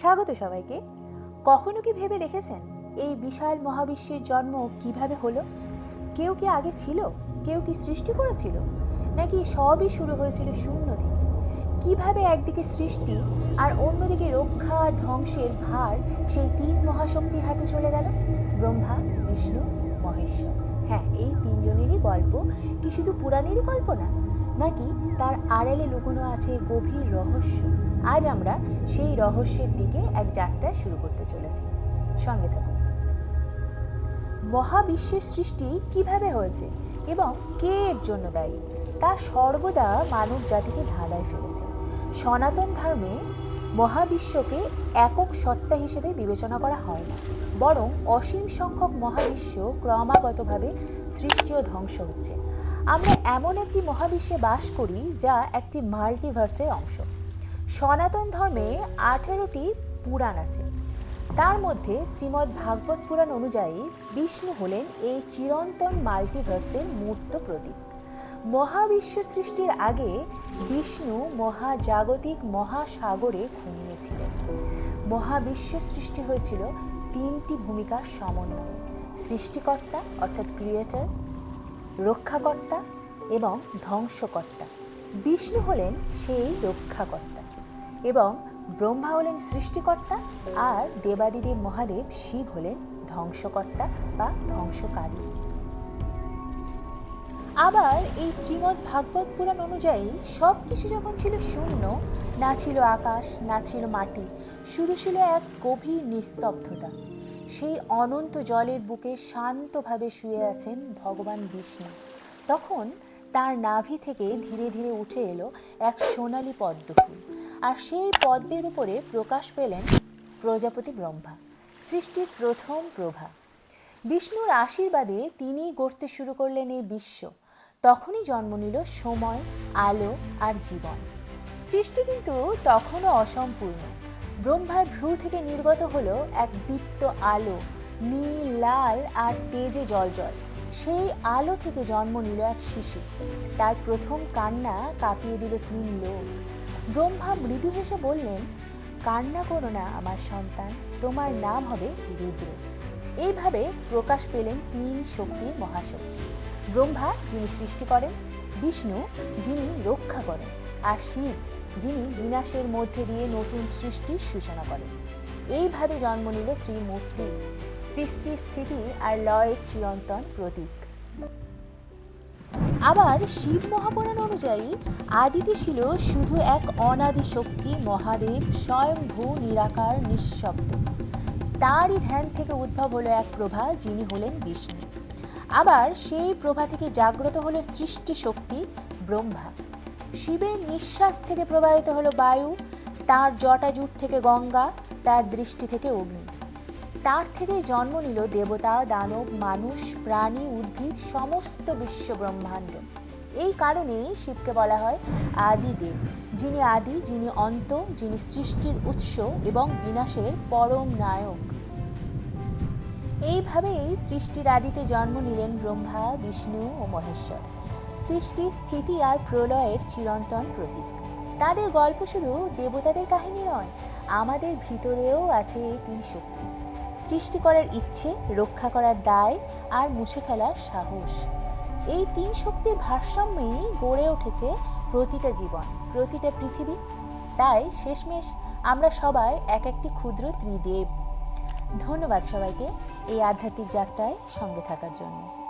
স্বাগত সবাইকে। কখনো কি ভেবে দেখেছেন এই বিশাল মহাবিশ্বের জন্ম কীভাবে হলো? কেউ কি আগে ছিল? কেউ কি সৃষ্টি করেছিল? নাকি সবই শুরু হয়েছিল শূন্য থেকে? কীভাবে একদিকে সৃষ্টি আর অন্যদিকে রক্ষা আর ধ্বংসের ভার সেই তিন মহাশক্তির হাতে চলে গেল? ব্রহ্মা, বিষ্ণু, মহেশ্বর। হ্যাঁ এই তিনজনেরই গল্প কি শুধু পুরাণেরই কল্পনা নাকি তার আড়ালে লুকোনো আছে গভীর রহস্য? আজ আমরা সেই রহস্যের দিকে এক যাত্রা শুরু করতে চলেছি। সঙ্গে থাকুন। মহাবিশ্বের সৃষ্টি কীভাবে হয়েছে এবং কে এর জন্য দায়ী? তা সর্বদা মানব জাতিকে ধাঁধায় ফেলেছে। সনাতন ধর্মে মহাবিশ্বকে একক সত্তা হিসেবে বিবেচনা করা হয় না, বরং অসীম সংখ্যক মহাবিশ্ব ক্রমাগতভাবে সৃষ্টি ও ধ্বংস হচ্ছে। আমরা এমন একটি মহাবিশ্বে বাস করি যা একটি মাল্টিভার্সের অংশ। সনাতন ধর্মে আঠেরোটি পুরাণ আছে। তার মধ্যে শ্রীমদ্ ভাগবত পুরাণ অনুযায়ী বিষ্ণু হলেন এই চিরন্তন মাল্টিভার্সের মূর্ত প্রতীক। মহাবিশ্ব সৃষ্টির আগে বিষ্ণু মহাজাগতিক মহাসাগরে ঘুমিয়েছিলেন। মহাবিশ্ব সৃষ্টি হয়েছিল তিনটি ভূমিকার সমন্বয়ে। সৃষ্টিকর্তা, অর্থাৎ ক্রিয়েটার রক্ষাকর্তা এবং ধ্বংসকর্তা। বিষ্ণু হলেন সেই রক্ষাকর্তা এবং ব্রহ্মা হলেন সৃষ্টিকর্তা আর দেবাদিদেব মহাদেব শিব হলেন ধ্বংসকর্তা বা ধ্বংসকারী। আবার এই শ্রীমদ্ ভাগবত পুরাণ অনুযায়ী সব কিছু যখন ছিল শূন্য, না ছিল আকাশ, না ছিল মাটি, শুধু ছিল এক গভীর নিস্তব্ধতা। সেই অনন্ত জলের বুকে শান্তভাবে শুয়ে আছেন ভগবান বিষ্ণু। তখন তার নাভি থেকে ধীরে ধীরে উঠে এলো এক সোনালি পদ্মফুল আর সেই পদ্মের উপরে প্রকাশ পেলেন প্রজাপতি ব্রহ্মা, সৃষ্টির প্রথম প্রভা। বিষ্ণুর আশীর্বাদে তিনি গড়তে শুরু করলেন এই বিশ্ব। তখনই জন্ম নিল সময়, আলো আর জীবন। সৃষ্টি কিন্তু তখনও অসম্পূর্ণ। ব্রহ্মার ভ্রু থেকে নির্গত হলো এক দীপ্ত আলো, নীল, লাল আর তেজে জলজল। সেই আলো থেকে জন্ম নিল এক শিশু। তার প্রথম কান্না কাঁপিয়ে দিল তিন লোক। ব্রহ্মা মৃদু হেসে বললেন, কান্না করো না, আমার সন্তান, তোমার নাম হবে রুদ্র। এইভাবে প্রকাশ পেলেন তিন শক্তির মহাশক্তি। ব্রহ্মা যিনি সৃষ্টি করেন, বিষ্ণু যিনি রক্ষা করেন, আর শিব যিনি বিনাশের মধ্যে দিয়ে নতুন সৃষ্টির সূচনা করেন। এইভাবে জন্ম নিল ত্রিমূর্তি। সৃষ্টি স্থিতি আর লয়ের চিরন্তন প্রতীক। আবার শিব মহাপুরাণ অনুযায়ী আদিতে ছিল শুধু এক অনাদি শক্তি মহাদেব স্বয়ংভূ নিরাকার নিঃশব্দ। তারই ধ্যান থেকে উদ্ভব হলো এক প্রভা যিনি হলেন বিষ্ণু। আবার সেই প্রভা থেকে জাগ্রত হলো সৃষ্টি শক্তি ব্রহ্মা। শিবের নিঃশ্বাস থেকে প্রবাহিত হলো বায়ু, তার জটাজুট থেকে গঙ্গা, তার দৃষ্টি থেকে অগ্নি। তার থেকেই জন্ম নিল দেবতা, দানব, মানুষ, প্রাণী, উদ্ভিদ, সমস্ত বিশ্ব ব্রহ্মাণ্ড। এই কারণেই শিবকে বলা হয় আদিদেব, যিনি আদি, যিনি অন্ত, যিনি সৃষ্টির উৎস এবং বিনাশের পরম নায়ক। এইভাবেই সৃষ্টির আদিতে জন্ম নিলেন ব্রহ্মা, বিষ্ণু ও মহেশ্বর। সৃষ্টি, স্থিতি আর প্রলয়ের চিরন্তন প্রতীক। তাদের গল্প শুধু দেবতাদের কাহিনী নয়, আমাদের ভিতরেও আছে এই তিন শক্তি। সৃষ্টি করার ইচ্ছে, রক্ষা করার দায় আর মুছে ফেলার সাহস। এই তিন শক্তির ভারসাম্যেই গড়ে উঠেছে প্রতিটা জীবন, প্রতিটা পৃথিবী। তাই শেষমেশ আমরা সবাই এক একটি ক্ষুদ্র ত্রিদেব। ধন্যবাদ সবাইকে এই আধ্যাত্মিক যাত্রায় সঙ্গে থাকার জন্য।